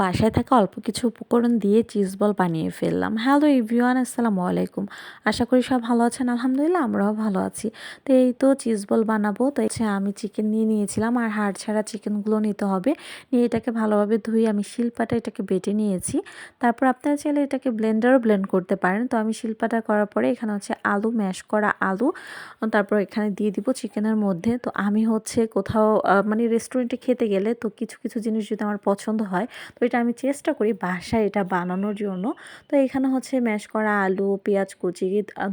বাসায় থাকা অল্প কিছু উপকরণ দিয়ে চিজ বল বানিয়ে ফেললাম। হ্যালো ইভিওয়ান আসসালামু আলাইকুম। আশা করি সব ভালো আছেন। আলহামদুলিল্লাহ, আমরাও ভালো আছি। তো এই তো চিজ বল বানাবো। তো হচ্ছে আমি চিকেন নিয়ে নিয়েছিলাম আর হাড় ছাড়া চিকেনগুলো নিতে হবে। নিয়ে এটাকে ভালোভাবে ধুয়ে আমি শিলপাটা এটাকে বেটে নিয়েছি। তারপর আপনারা চাইলে এটাকে ব্লেন্ডারও ব্লেন্ড করতে পারেন। তো আমি শিলপাটা করার পরে এখানে হচ্ছে আলু, ম্যাশ করা আলু, তারপর এখানে দিয়ে দিব চিকেনের মধ্যে। তো আমি হচ্ছে কোথাও মানে রেস্টুরেন্টে খেতে গেলে তো কিছু কিছু জিনিস যদি আমার পছন্দ হয়, তো এটা আমি চেষ্টা করি বাসায় এটা বানানোর জন্য। তো এখানে হচ্ছে ম্যাশ করা আলু, পেঁয়াজ কুচি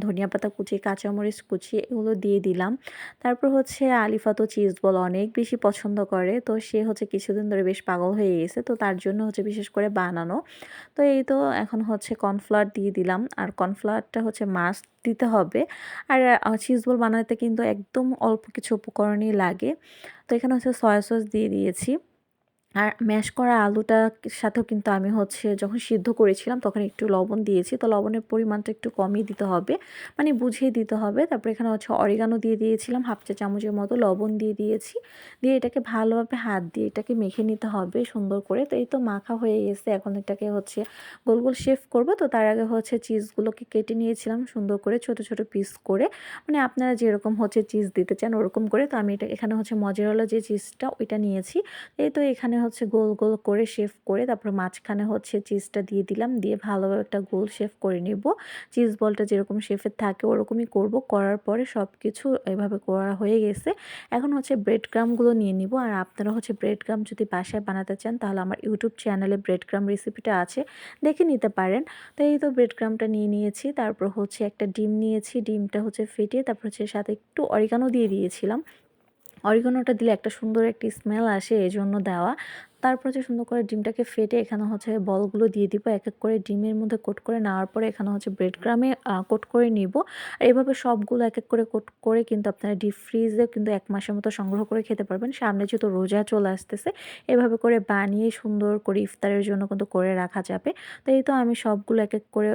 ধনিয়া পাতা কুচি, কাঁচামরিচ কুচি এগুলো দিয়ে দিলাম। তারপর হচ্ছে আলিফা তো চিজ বল অনেক বেশি পছন্দ করে। তো সে হচ্ছে কিছুদিন ধরে বেশ পাগল হয়ে গেছে। তো তার জন্য হচ্ছে বিশেষ করে বানানো। তো এই তো এখন হচ্ছে কর্নফ্লাওয়ার দিয়ে দিলাম। আর কর্নফ্লাওয়ারটা হচ্ছে মাছ দিতে হবে। আর চিজ বল বানাতে কিন্তু একদম অল্প কিছু উপকরণই লাগে। তো এখানে হচ্ছে সয়া সস দিয়ে দিয়েছি। আর ম্যাশ করা আলুটার সাথেও কিন্তু আমি হচ্ছে যখন সিদ্ধ করেছিলাম তখন একটু লবণ দিয়েছি। তো লবণের পরিমাণটা একটু কমিয়ে দিতে হবে মানে বুঝিয়ে দিতে হবে। তারপরে এখানে হচ্ছে অরিগানো দিয়ে দিয়েছিলাম হাফ চা চামচের মতো লবণ দিয়ে দিয়েছি। দিয়ে এটাকে ভালোভাবে হাত দিয়ে এটাকে মেখে নিতে হবে সুন্দর করে। তো এই তো মাখা হয়ে গেছে, এখন এটাকে হচ্ছে গোল গোল শেফ করব। তো তার আগে হচ্ছে চিজগুলোকে কেটে নিয়েছিলাম সুন্দর করে ছোট ছোট পিস করে। মানে আপনারা যেরকম হচ্ছে চিজ দিতে চান ওরকম করে। তো আমি এটা এখানে হচ্ছে মজারওয়ালা যে চিজটা ওইটা নিয়েছি। এই তো এখানে হচ্ছে গোল গোল করে শেফ করে তারপর মাঝখানে হচ্ছে চিজটা দিয়ে দিলাম। দিয়ে ভালোভাবে একটা গোল শেফ করে নিব। চিজ বলটা যেরকম শেফের থাকে ওরকমই করব। করার পরে সব কিছু এভাবে করা হয়ে গেছে। এখন হচ্ছে ব্রেড ক্রামগুলো নিয়ে নিব। আর আপনারা হচ্ছে ব্রেড ক্রাম যদি বাসায় বানাতে চান তাহলে আমার ইউটিউব চ্যানেলে ব্রেড ক্রাম রেসিপিটা আছে। দেখে নিতে পারেন। তো এই তো ব্রেড ক্রামটা নিয়ে নিয়েছি। তারপর হচ্ছে একটা ডিম নিয়েছি। ডিমটা হচ্ছে ফেটিয়ে তারপর হচ্ছে সাথে একটু অরিগানো দিয়ে দিয়েছিলাম। অরিগানোটা দিলে একটা সুন্দর একটি স্মেল আসে এই জন্য দেওয়া। তারপর হচ্ছে সুন্দর করে ডিমটাকে ফেটে এখানে হচ্ছে বলগুলো দিয়ে দিব এক এক করে ডিমের মধ্যে কোট করে নেওয়ার পরে এখানে হচ্ছে ব্রেড গ্রামে কোট করে নিব। আর এভাবে সবগুলো এক এক করে কোট করে কিন্তু আপনারা ডিপ ফ্রিজে কিন্তু এক মাসের মতো সংগ্রহ করে খেতে পারবেন। সামনে যেহেতু রোজা চলে আসতেছে, এভাবে করে বানিয়ে সুন্দর করে ইফতারের জন্য কিন্তু করে রাখা যাবে। তো এই তো আমি সবগুলো এক এক করে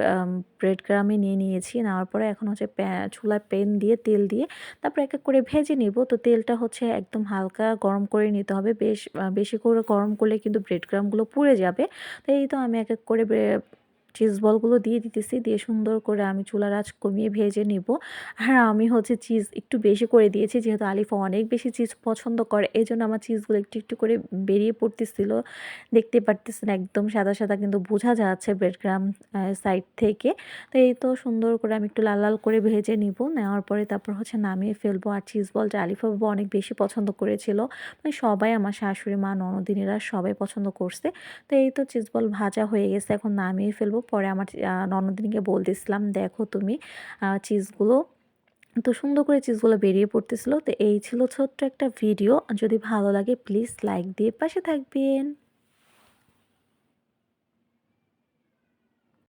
ব্রেড গ্রামে নিয়ে নিয়েছি, নেওয়ার পরে এখন হচ্ছে চুলায় পেন দিয়ে তেল দিয়ে তারপর এক এক করে ভেজে নিব। তো তেলটা হচ্ছে একদম হালকা গরম করে নিতে হবে, বেশ বেশি করে গরম করলে কিন্তু ব্রেড ক্রামগুলো পুড়ে যাবে। তাই তো আমি এক এক করে চিজ বলগুলো দিয়ে দিতেছি, দিয়ে সুন্দর করে আমি চুলার আঁচ কমিয়ে ভেজে নিব। আর আমি হচ্ছে চিজ একটু বেশি করে দিয়েছি, যেহেতু আলিফা অনেক বেশি চিজ পছন্দ করে এই জন্য আমার চিজগুলো একটু একটু করে বেরিয়ে পড়তেছিল। দেখতে পারতেছেন একদম সাদা সাদা কিন্তু বোঝা যাচ্ছে ব্রেডগ্রাম সাইড থেকে। তো এই তো সুন্দর করে আমি একটু লাল লাল করে ভেজে নিব। নেওয়ার পরে তারপর হচ্ছে নামিয়ে ফেলব। আর চিজ বলটা আলিফা বাবু অনেক বেশি পছন্দ করেছিল। মানে সবাই আমার শাশুড়ি মা, ননদিনীরা সবাই পছন্দ করছে। তো এই তো চিজ বল ভাজা হয়ে গেছে, এখন নামিয়ে ফেলব। পরে আমার ননদিনীকে বলতেছিলাম, দেখো তুমি চিজগুলো তো সুন্দর করে চিজগুলো বেরিয়ে পড়তেছিল। তো এই ছিল ছোট্ট একটা ভিডিও যদি ভালো লাগে প্লিজ লাইক দিয়ে পাশে থাকবেন।